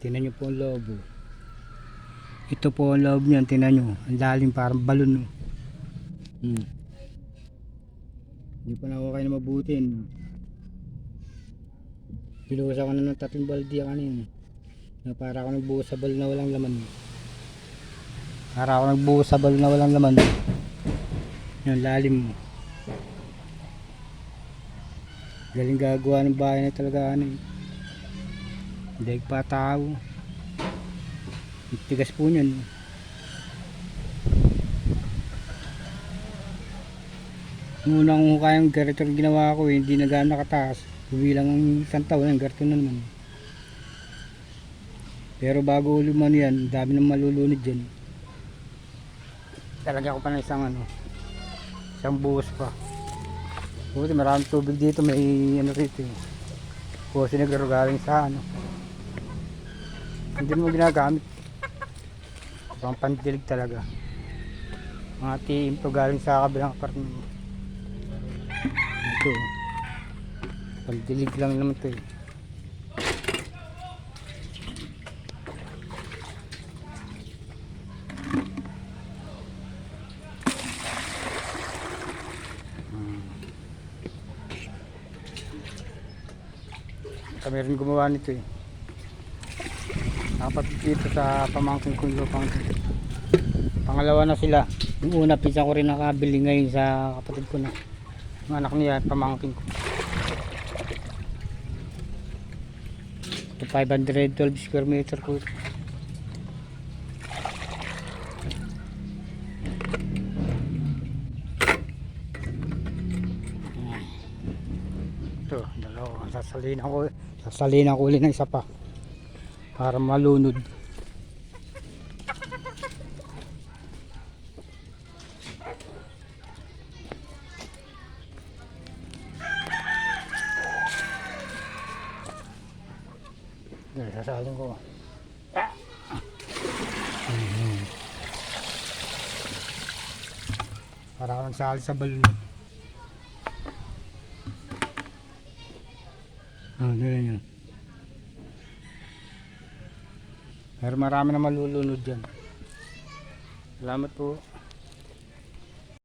Tinan nyo po ang loob. oh. Ito po ang loob niyan. Tinan nyo. Ang lalim parang balon. oh. Hmm. Hindi pa na ako kayo na mabutin. Pilusa ko na ng tatlong baldi kanina. Na para ako nagbuhos sa bal na walang laman. Para ako nagbuhos sa bal na walang laman. Yung lalim mo. Galing gagawa ng bahay na talaga ano eh. Daig pa tao. Ang Tigas po niyan. Nung unang hukay ang ganito ang ginawa ko eh, hindi na gaano nakataas. Bilang ang isang taon, ang ganito na naman. Pero bago luman yan, dami nang malulunod dyan. Talaga ko pa ng isang ano, isang buhos pa. Buti maraming tubig dito, may ano rito eh. Kasi naglaro galing sa ano. Hindi mo ginagamit. Pang pandilig talaga. Mga tiim to galing sa kabilang apartment. Ito. Pandilig lang naman to eh. Kami rin gumawa nito eh. Nakapatid dito sa pamangkin kong lupang Pangalawa na sila. Yung una pizza ko rin nakabili ngayon sa kapatid ko na. Yung anak niya, pamangkin ko. Ito 512 square meter ko. ito. Dalawa. Sasalinan ko, sasalinan ko ulit ng isa pa. Para malunod. Sasalin ko. Ah! Mhm. Para ako nagsali sa balon. Ah, ganyan yun. Pero marami na malulunod dyan. Salamat po.